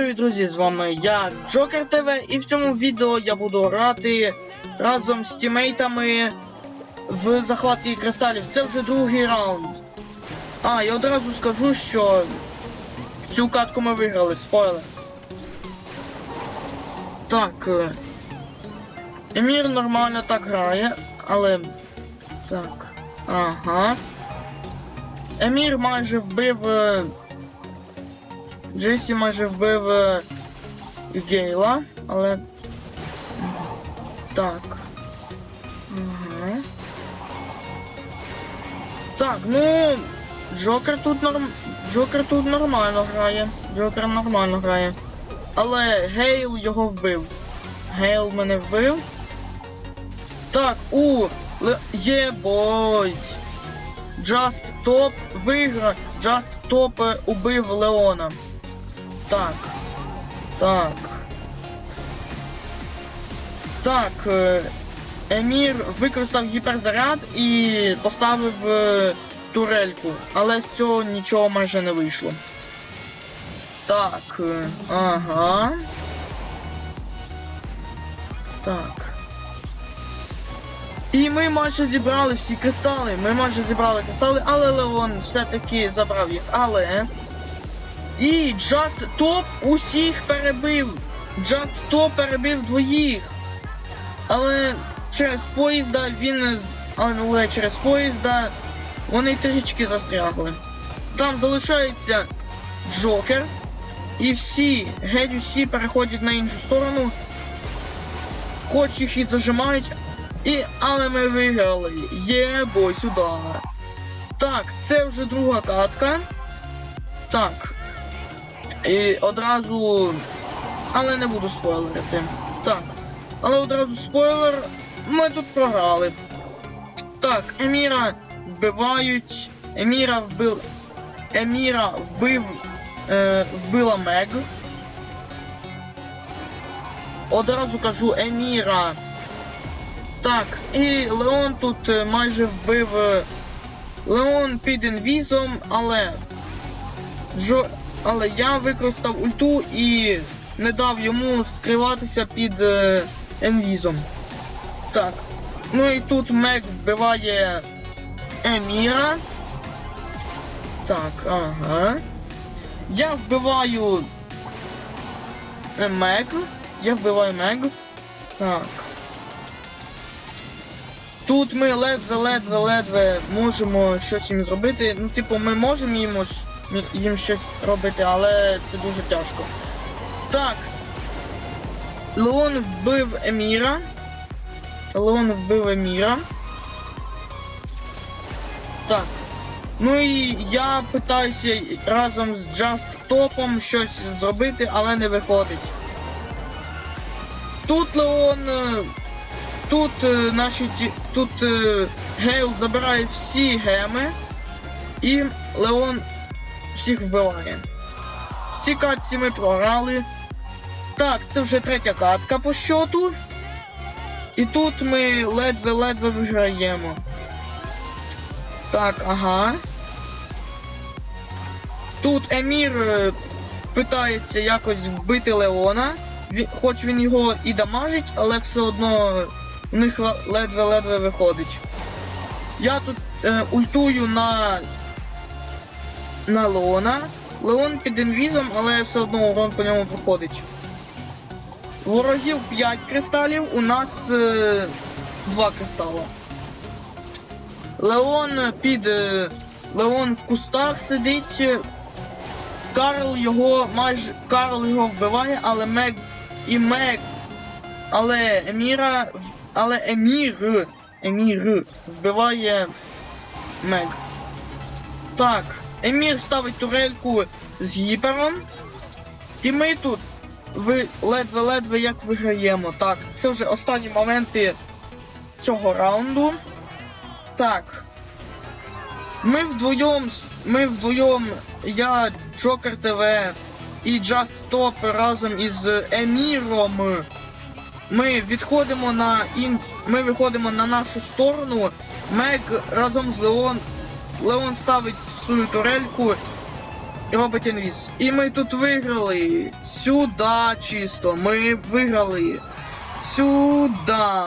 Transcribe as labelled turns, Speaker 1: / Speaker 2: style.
Speaker 1: Привіт, друзі, з вами я, Джокер ТВ, і в цьому відео я буду грати разом з тімейтами в захваті кристалів. Це вже другий раунд. А, я одразу скажу, що цю катку ми виграли, спойлер. Так. е, Емір нормально так грає, але. Так. Ага. Емір майже вбив. Джесі майже вбив е, Гейла, але. Так. Угу. Так, ну. Джокер тут норм. Джокер тут нормально грає. Джокер нормально грає. Але Гейл його вбив. Гейл мене вбив. Так, у! Ле... Є бой! Just Top виграв. Just Top е, убив Леона. Так. Так. Так. е, Емір використав гіперзаряд і поставив е, турельку, але з цього нічого майже не вийшло. Так. е, Ага. Так. І ми майже зібрали всі кристали. Ми майже зібрали кристали, але Леон все-таки забрав їх. Але. І Джат Топ усіх перебив. Джат Топ перебив двоїх. Але через поїзда він але через поїзда вони трішечки застрягли. Там залишається Джокер. І всі, геть усі переходять на іншу сторону. Хоч їх і зажимають. І, але ми виграли. Є бой сюди. Так, це вже друга катка. Так. І одразу. Але не буду спойлерити. Так. Але одразу спойлер. Ми тут програли. Так, Еміра вбивають. Еміра вбив. Еміра вбив. Е, вбила Мег. Одразу кажу Еміра. Так, і Леон тут е, майже вбив. е, Леон під інвізом, але. Жо... Але я використав ульту і не дав йому скриватися під е, інвізом. Так. Ну і тут Мек вбиває Еміра. Так, ага. Я вбиваю е, Мег. Я вбиваю Мег. Так. Тут ми ледве-ледве-ледве можемо щось їм зробити. Ну, типу, ми можемо їм, їм щось робити, але це дуже тяжко. Так. Леон вбив Еміра. Леон вбив Еміра. Так. Ну і я питаюся разом з Just Топом щось зробити, але не виходить. Тут Леон. е, Тут е, наші тут е, Гейл забирає всі геми і Леон всіх вбиває. В цій катці ми програли. Так, це вже третя катка по щоту. І тут ми ледве-ледве виграємо. Так, ага. Тут Емір е, питається якось вбити Леона. Хоч він його і дамажить, але все одно у них ледве-ледве виходить. Я тут е, ультую на на Леона. Леон під інвізом, але все одно урон по ньому проходить. Ворогів 5 кристалів, у нас е, 2 кристала. Леон під. Е, Леон в кустах сидить. Карл його майже. Карл його вбиває, але Мег і Мег. Але Еміра. Але Емір. Емір вбиває Мег. Так. Емір ставить турельку з гіпером. І ми тут ледве-ледве як виграємо. Так, це вже останні моменти цього раунду. Так. Ми вдвоєм, ми вдвоєм, я, Джокер ТВ і Just Top разом із Еміром. Ми відходимо на ін... Ми виходимо на нашу сторону. Мег разом з Леон. Леон ставить свою турельку і робить інвіз. І ми тут виграли. Сюда чисто. Ми виграли. Сюда.